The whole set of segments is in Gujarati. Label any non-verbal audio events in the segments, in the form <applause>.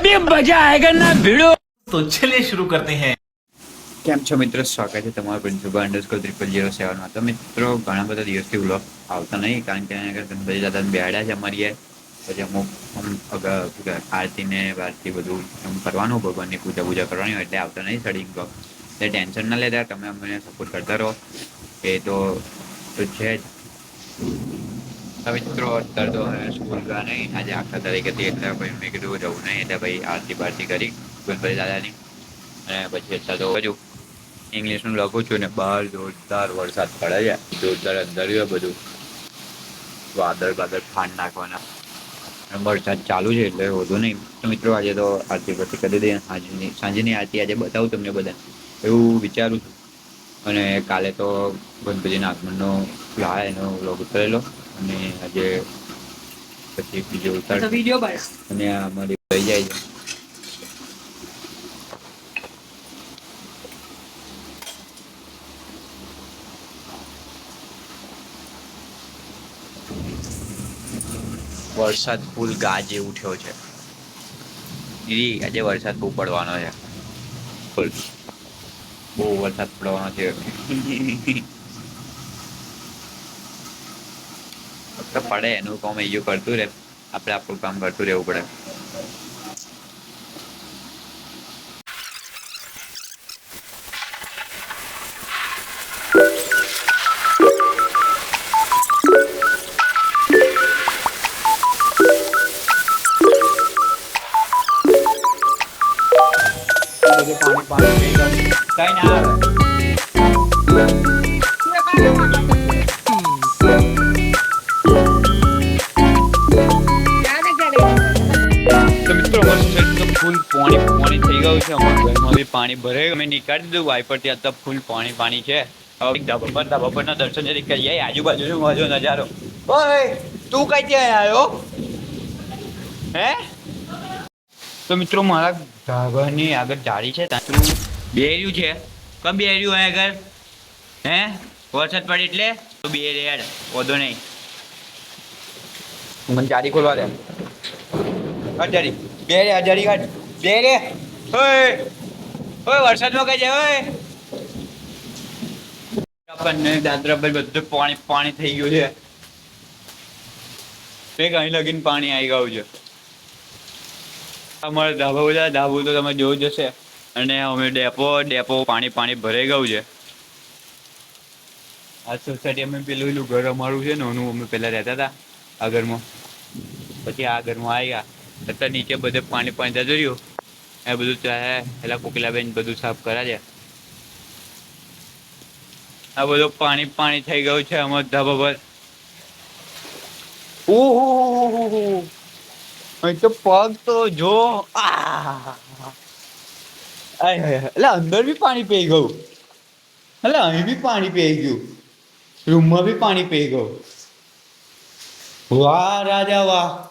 अभी मजा आएगा ना भिड़ो तो चलिए शुरू करते हैं કેમ છો મિત્રો સ્વાગત છે તમારું પ્રિન્સિપલ અંડરસ્કોર ત્રિપલ જીરો સેવનમાં તો મિત્રો ઘણા બધા દિવસથી વ્લોગ આવતા નહીં કારણ કે એના આગળ ગણપતિ દાદા બેહાડ્યા છે અમારી યાર પછી અમુક આમ અગ- શું કહેવાય, આરતી ને બારતી બધું એમ કરવાનું ભગવાનની પૂજા પૂજા કરવાની હોય એટલે આવતા નહીં સડિંગ બ્લોગ એટલે ટેન્શન ના લેતા તમે અમને સપોર્ટ કરતા રહો એ તો તો છે જ તો મિત્રો, અત્યારે તો સ્કૂલ ગયા નહીં આજે આખા હતી એટલે ભાઈ મેં કીધું જવું નહીં, એટલે ભાઈ આરતી બારતી કરી ગણપતિ દાદાની. અને પછી અત્યારે તો હજુ ઇંગ્લિશનું લખું છું ને બહાર જોરદાર વરસાદ પડે છે. જોરદાર અંદર બધું. વાદળ વાદળ ફાંડ નાખવાના. વરસાદ ચાલુ છે એટલે વધુ નહીં. તો મિત્રો, આજે તો આરતી પછી કરી દઈએ સાંજની સાંજની આરતી આજે બતાવું તમને બધા એવું વિચારું છું. અને કાલે તો ગણપતિના આગમનનો લાય એનો વ્લોગ ઉતરેલો. અને આજે પછી બીજો ઉતાર અને આ અમારી લઈ જાય છે. વરસાદ ફૂલ ગાજે ઉઠ્યો છે. દીદી આજે વરસાદ બહુ પડવાનો છે. ફૂલ. બહુ વરસાદ પડવાનો છે. ફક્ત પડે, એનું કામ એ કરતું રહે. આપણે આપણું કામ કરતું રહેવું પડે. કઈ ના આવે. નીકાળી દીધું. વાઇપર ત્યાં તો ફૂલ પાણી પાણી છે. હવે ધાબા પર દર્શન જરી કરી આજુબાજુ આજુબાજુનો મજો, નજારો. ઓય, તું કઈ ત્યાં આવ્યો હે? તો મિત્રો, મારા ધાબાની આગળ જાળી છે ત્યાં બેર્યું છે. કમ બેર્યું હોય આગળ? હે? વરસાદ પડે એટલે? તો બે રેડ વધો નહીં. મને જાળી ખોલવા દે. અજારી બે રે અજારી કાઢ. બે રે. ઓય! ઓય, વરસાદમાં કઈ જાય, ઓય? આપણને દાદરા પર બધું પાણી પાણી થઈ ગયું છે. તે કઈ લગીને પાણી આવી ગયું છે. અમારે ધાબા બધા, ધાબુ તો તમે જોયું જ હશે. અને અમે ડેપો ડેપો પાણી પાણી ભરાઈ ગયું છે. આ સોસાયટી અમે પેલું પેલું ઘર અમારું છે ને અમે પેલા રહેતા હતા, આ ઘરમાં. પછી આ ઘરમાં આવ્યા. અત્યારે નીચે બધે પાણી પાણી જતું રહ્યું. એ બધું ચાહે પેલા કોકિલાબેન બધું સાફ કરાજે આ બધું પાણી પાણી થઈ ગયું છે અમારા ધાબા પર. ઓહો અહીં તો પગ તો જો એટલે અંદર બી પાણી પી ગયું. એટલે અહીં બી પાણી પી ગયું. રૂમમાં બી પાણી પી ગયું. વાહ, રાજા વાહ.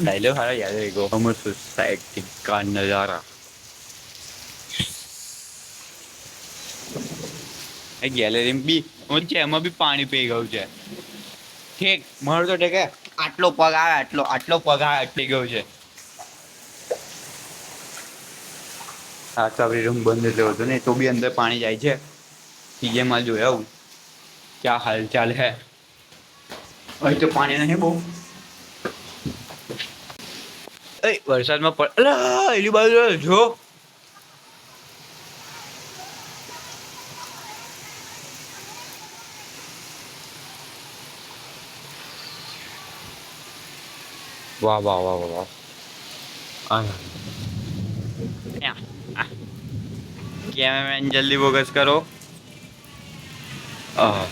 डायलॉग हमारा याद रहेगा अमर सोसाइटी का नजारा એ ગેલેરી બી હું છે એમાં બી પાણી પી ગયું છે ઠીક મારું તો ઠીક હે. આટલો પગ આવે આટલો આટલો પગ આવે પી ગયો છે હા સાબરી રૂમ બંધ એટલે હતો ને તો બી અંદર પાણી જાય છે ત્રીજે માલ જોયા હું ક્યાં હાલ ચાલ હે અહીં તો પાણી નહીં બહુ એ વરસાદમાં પડ અલા એની બાજુ જો વાહ વાહ વાહ વાહ વાહ આ. આ. કેમેરામેન જલ્દી ફોકસ કરો આહ.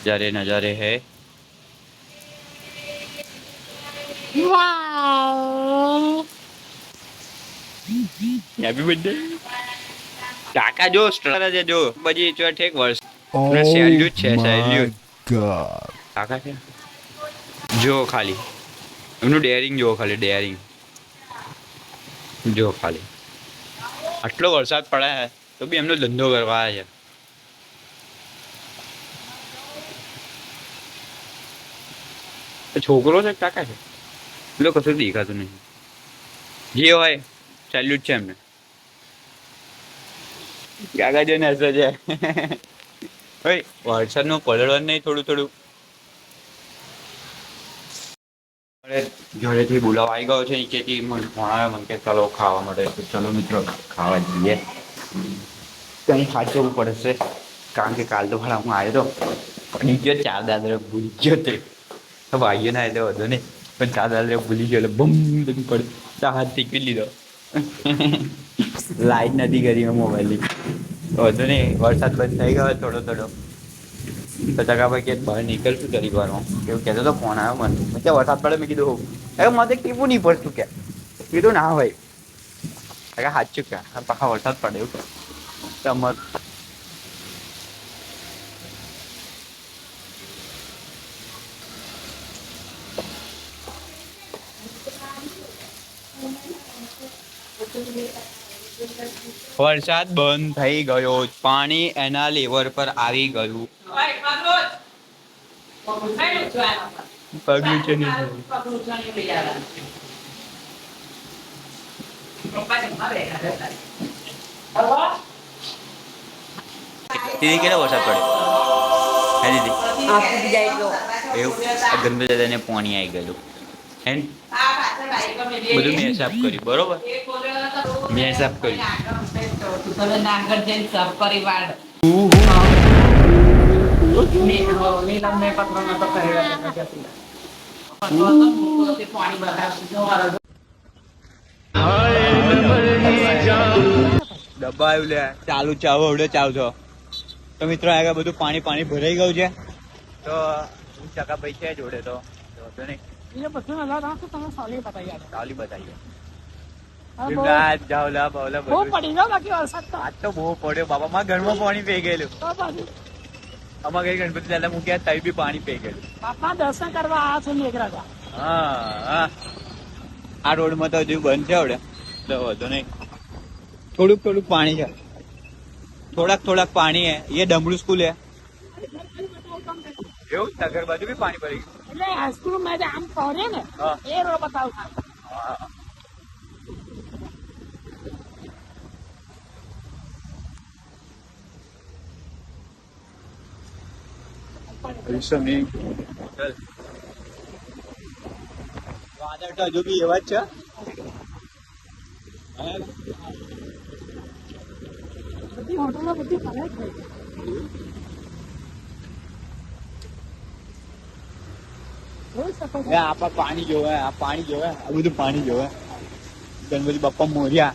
નજારે નજારે હે હેપી બર્થડે કાકા જો સ્ટ્રર છે જો. પછી જો ઠેક વર્ષ. ને અને સેલ્યુટ છે સેલ્યુટ. કાકા છે. જો ખાલી. એમનું ડેરિંગ જો ખાલી ડેરિંગ જો ખાલી. આટલો વરસાદ પડે છે તો બી એમનો ધંધો કરવા છે. છોકરો છે કાકા છે? પેલો કશું દેખાતું નહીં. જે હોય સેલ્યુટ છે એમને. કાકા જો ને હસે છે ભાઈ વરસાદનું પલળવાનું નહીં થોડું થોડું. ઘરેથી બોલાવા આવી ગયો છે નીચેથી મને ફોન મને કે ચાલો ખાવા માટે. ચલો મિત્રો, ખાવા જઈએ. કંઈ સાચવવું પડશે, કારણ કે કાલ તો ભાડા હું આવ્યો તો. પણ ગયો ચાર દાદરા ભૂલી ગયો તો. ભાઈઓ ના એટલે વધુ નહીં. પણ દાદરા ભૂલી ગયો એટલે બમ બધું પડે. તો હાથ ટીકવી લીધો. લાઈટ નથી કરી મેં મોબાઈલની વધુ નહીં વરસાદ બંધ થઈ ગયો થોડો થોડો. તો ચકાભાઈ કે બહાર નીકળશું ગરીબ કરી વારમાં એવું કહેતો તો ફોન આવ્યો મને. મેં ક્યાં વરસાદ પડે? મેં કીધું અરે મને કેવું નહીં પડતું કે. કીધું ના હોય કાકા સાચું કે. પાછા વરસાદ પડે એવું કે. તમાર વરસાદ બંધ થઈ ગયો. પાણી એના લેવર પર આવી ગયું. પગલું છે દીદી કેટલો વરસાદ પડ્યો હે દીદી? એવું? ગંદુ દાદાને પાણી આવી ગયેલું હે બધું મેં સાફ કર્યું, બરોબર? મેં સાફ કર્યું. તમે નાગર જઈને સબ પરિવાર. નીલમને પત્રનો તો પાણી બહાર દબાયું લે. ચાલુ ચાવો એવડે ચાવ તો મિત્રો આગળ બધું પાણી પાણી ભરાઈ ગયું છે. તો હું ચકા ભાઈ છે જોડે તો. નહીં. નહીં ચાલી બતાવીએ ભીમરાજ, જાવલા, બાવલા બધું. આજ તો. બહુ પડ્યો. બાબા મારા ઘરમાં પાણી પી ગયેલું. અમારા ઘરે ગણપતિ દાદા મૂક્યા તઈ બી પાણી પી ગયેલું. બાપા દર્શન કરવા આ છે મેઘરાજા હા હા. આ રોડમાં તો હજુ બંધ છે આવડે. તો વાંધો નહીં. થોડુંક થોડુંક પાણી છે. થોડાક થોડાક પાણી હે એ ડમરૂ સ્કૂલ. હે એવું? નગર બાજુ બી પાણી ભરી ગયું? એટલે હાઈસ્કૂલમાં આમ ફરે ને એ રોડ બતાવું હા. વિશ્વ વાદળ તો હજુ બી એવા જ છે? બધી હોટલો આપા પાણી જોવે આ પાણી જોવે આ બધું પાણી જોવે. ગણપતિ બાપા મોર્યા.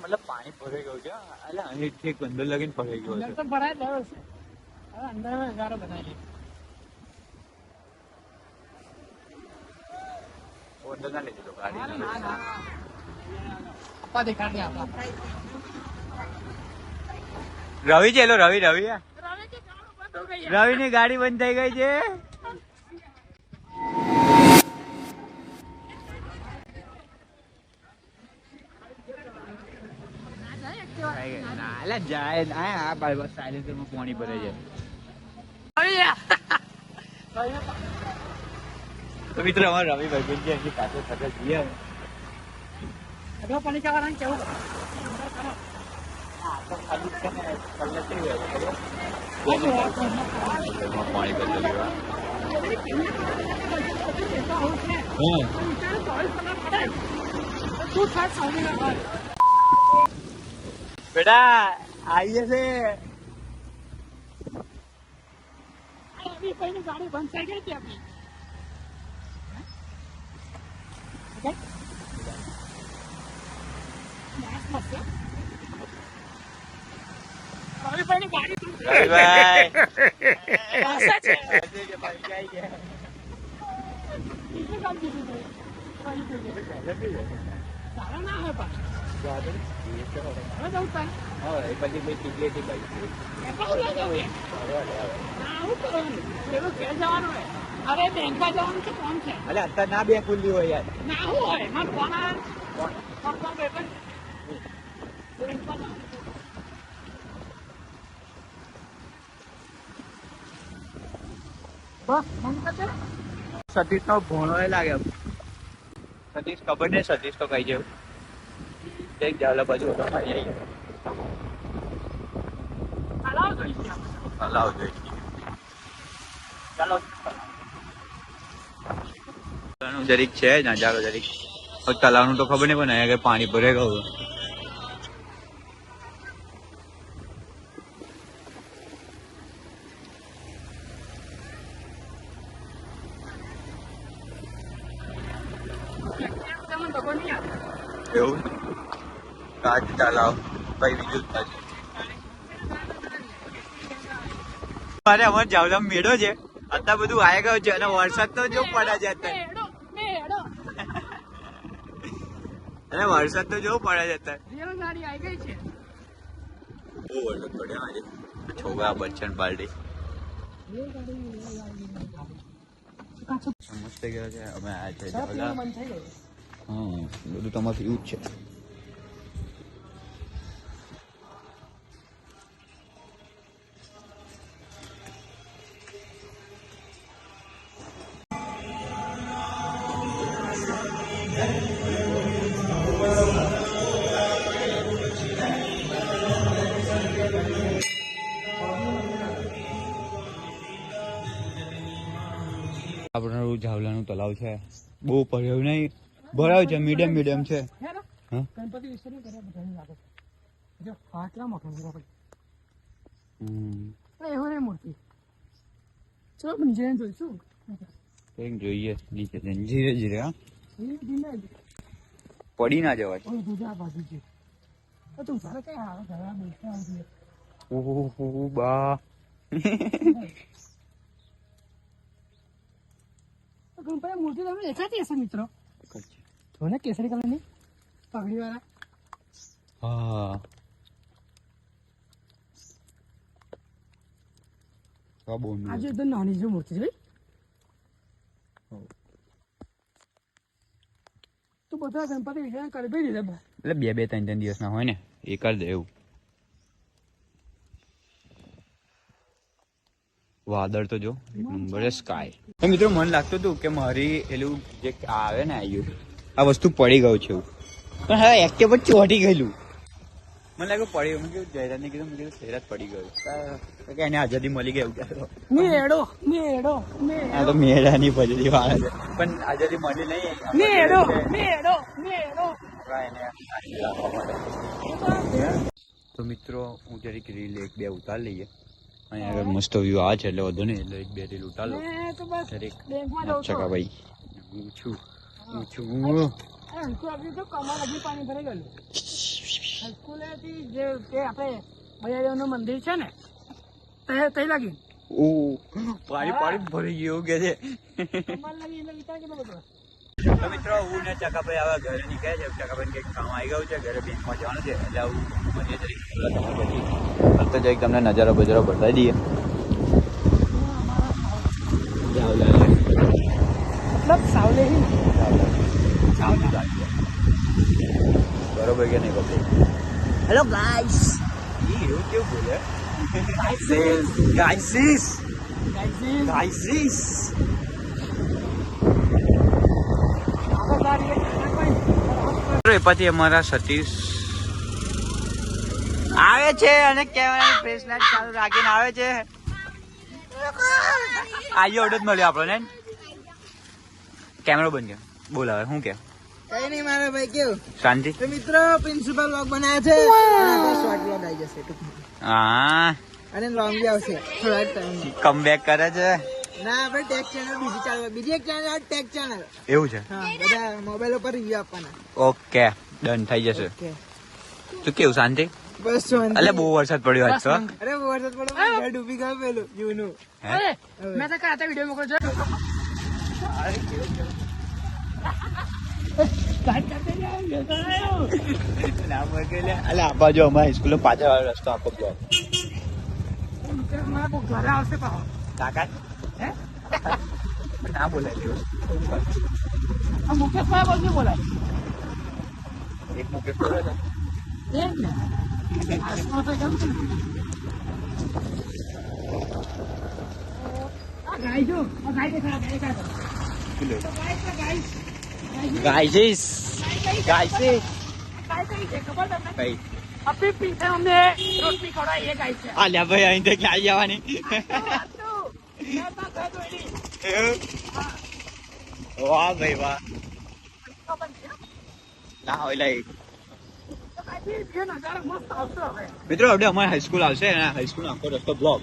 મતલબ પાણી ભરાઈ ગયું છે. એટલે અહીંથી અંદર લગીને ભરાઈ ગયો અંદર છે. તો ભરાય જ છે હવે અંદર નજારો બનાવી અંદર ના ના, ગાડી. આપા દેખાડને આપા. રવિ ચેલો રવિ રવિ. રવિ ની ગાડી બંધ થઈ ગઈ છે. નાલા જાય ના આ બાર સાયલેન્સરમાં પાણી ભરે છે. તો મિત્રો અમારે રવિ ભાઈ છે એમની પાસે સાથે જઈએ પાણી ખાવાના કેવું? પાણી લેવા. થાય? થાય બેટા આવીએ છે ગાડી બંધ થઈ ગઈ હતી આપણી. સારા ના હોય પણ. અરે બેંકમાં જવાનું ના બે ખુલ્લી હોય ના હોય. સતીશ નો ભોણો લાગે સતીશ ખબર નહીં, સતીશ તો કઈ જેવું એક જાલા બાજુ હતો. આવીએ હલાવો જોઈ ચાલો. જરીક છે નજારો જરીક. તલાવનું તો ખબર નહીં પણ અહીંયા પાણી ભરે ગયું. એવું? કાચ તલાવ ભાઈ બીજું અરે અમારે જાવલા મેળો છે. અત્યારે બધું આવી ગયો છે અને વરસાદ તો જો પડે છે અત્યારે. અને વરસાદ તો જો પડે છે અત્યારે. બહુ વરસાદ પડ્યો આજે. છોકરા બચ્ચન પાર્ટી મસ્ત ગયો છે. અમે આ છે બધું તમારું એવું જ છે. આપણું જાવલાનું તલાવ છે. બહુ પડ્યું નહીં. ભરાયું છે મીડિયમ મીડિયમ છે. જોઈએ નીચે ધીરે ધીરે હા. પડી ના જવાય. ઓય દૂધ આ બાજુ છે તો તું તારે કઈ આવે ઘરે બેસતા આવજે. ઓહો બા તો ગણપતિ મૂર્તિ તમને દેખાતી હશે મિત્રો. જોને કેસરી કલરની? પગડી વાળા હા. આજે એકદમ નાની જેવી મૂર્તિ છે ભાઈ. તો બધા ગણપતિ વિસર્જન કરી દીધા એટલે બે બે ત્રણ ત્રણ દિવસના હોય ને એ કરી દે એવું. વાદળ તો જો નંબર સ્કાય મિત્રો મને લાગતું હતું કે મારી એલું જે આવે ને આયુ આ વસ્તુ પડી ગયું છે એવું. પણ હવે એક્ટિવ જ ચોટી ગયેલું. મને લાગ્યું પડી ગયું. કીધું જયરાજ ને કીધું કીધું જયરાજ પડી ગયું કે એને આઝાદી મળી ગઈ એવું મેળો મેળો આ મેળો તો મેળાની પદ્ધતિ વાળા છે. પણ આઝાદી મળી નહીં. મેળો મેળો મેળો. તો મિત્રો હું જરીક રીલ એક બે ઉતાર લઈએ. અહીંયા આગળ મસ્ત વ્યૂ આ છે એટલે વધુ નહીં એટલે એક બે રીલ ઉતાર લો. મેં તો બસ જરીક બેંકમાં જઉં છું. ચકા ભાઈ હું છું હું છું અરે તો કમર હજી પાણી ભરાઈ ગયેલું હલકુલેથી જે તે આપણે બજારીઓનું મંદિર છે ને તે તે લાગી. ઓ પાણી પાણી ભરી ગયું કે છે. તો મિત્રો હું ને ચકાભાઈ આવા ઘરે નીકળ્યા છે. ચકાભાઈ કંઈક કામ આવી ગયું છે ઘરે બેંકમાં જવાનું છે. એટલે પછી ફક્ત જઈ તમને નજારો બજારો બતાવી દઈએ. બરોબર કે નહીં પકડી હેલો ગાઈસ એવું કેવું બોલે? ગાઈસીસ ગાઈસીસ પછી અમારા સતીશ આવે છે અને કેમેરાની ફ્લેશ લાઈટ ચાલુ રાખીને આવે છે. આજે ઓર્ડર મળ્યો આપણને. કેમેરો બંધ ગયો બોલાવે શું કે? કઈ નહીં મારા ભાઈ કેવું? શાંતિ? તો મિત્રો પ્રિન્સિપલ વ્લોગ બનાવ્યા છે. શોર્ટ વ્લોગ આવી જશે હા. અને લોંગ બી આવશે. થોડા ટાઈમ કમબેક કરે છે. ના આપણે ટેક ચેનલ બીજી ચાલુ બીજી એક ચેનલ ટેક ચેનલ એવું છે? હા બધા મોબાઈલ ઉપર રિવ્યુ આપવાના. ઓકે ડન થઈ જશે. તું કેવું શાંતિ? બસ શાંતિ. બહુ વરસાદ પડ્યો આજ તો. અરે બહુ વરસાદ પડ્યો ઘર ડૂબી ગયો પેલું જૂનું અરે મેં તો કાતા વિડિયો મોકલ જો આ બાજુ અમારી પાછળ વાળો રસ્તો આખો બ્લોક મારા આવશે તાકાત હે? ના બોલાય મુકેશ ભાઈ બોલશે બોલાય. એક મુકેશ ખબર તમને કઈ અપી પીછે અમને રોટલી ભાઈ, અહીં તો ક્યાં જવાની? <laughs> વાહ ભાઈ, વાહ. ના હોય લાઈ તો કાંઈ બી નજારો મસ્ત આવતો હવે મિત્રો, આપણે અમારી હાઈસ્કૂલ આવશે અને હાઈસ્કૂલ આખો રસ્તો બ્લોક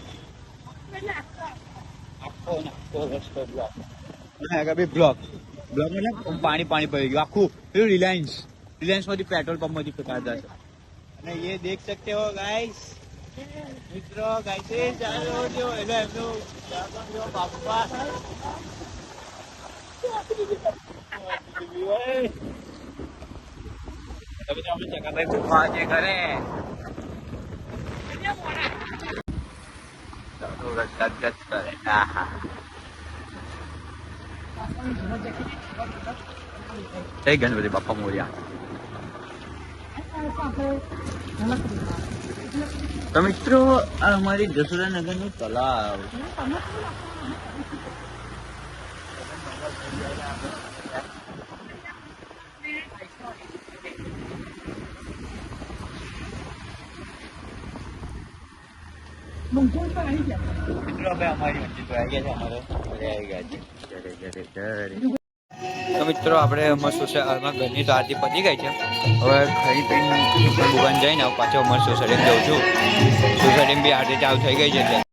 બ્લોક બ્લોક બ્લોક પાણી પાણી પડી ગયું. આખું પેલું રિલાયન્સ રિલાયન્સમાંથી પેટ્રોલ પંપમાંથી પકડતા છે. અને એ દેખ સકતે હો ગાઈસ મિત્રો ગાઈસ ચાલો, જો એટલે એમનું બાપા. તમે તો આપણે ચકાભાઈ ગુફા જે કરે રસ્તા જ કરે હા હા જય ગણપતિ બાપા મોર્યા તો મિત્રો આ અમારી જસુરાનગરનું તલાવ મિત્રો તો મિત્રો, આપણે અમારા સોસાયટીમાં ઘરની તો આરતી પતી ગઈ છે. હવે ખાઈ પીને દુકાન જઈને પાછો અમર સોસાયટીમાં જઉં છું. સોસાયટીમાં બી આરતી ચાલુ થઈ ગઈ છે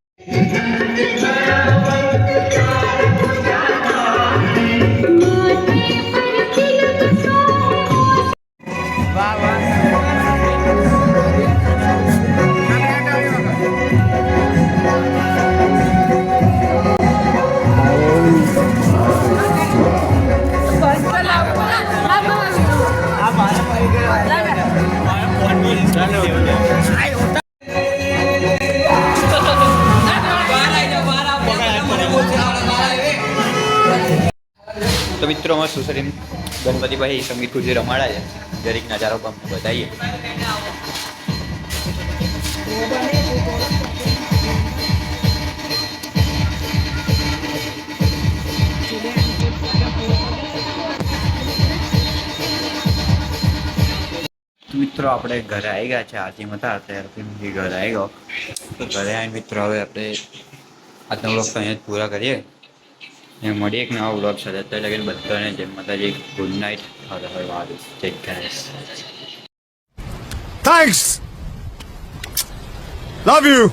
ગણપતિભાઈ સંગીત ખુરશી રમાડા છે, દરેક નજારો અમને બતાવીએ. મિત્રો, આપણે ઘરે આવી ગયા છે. આરતીમાં મતા ત્યારથી ઘરે આવી ગયો. તો ઘરે આવીને મિત્રો, હવે આપણે આજનો બ્લોગ અહીંયા જ પૂરા કરીએ. ને મળીએ એક નવા બ્લોગ સાથે. તો લગીને બધાને જય માતાજી. ગુડ નાઇટ હવે હવે વાત take care thanks love you.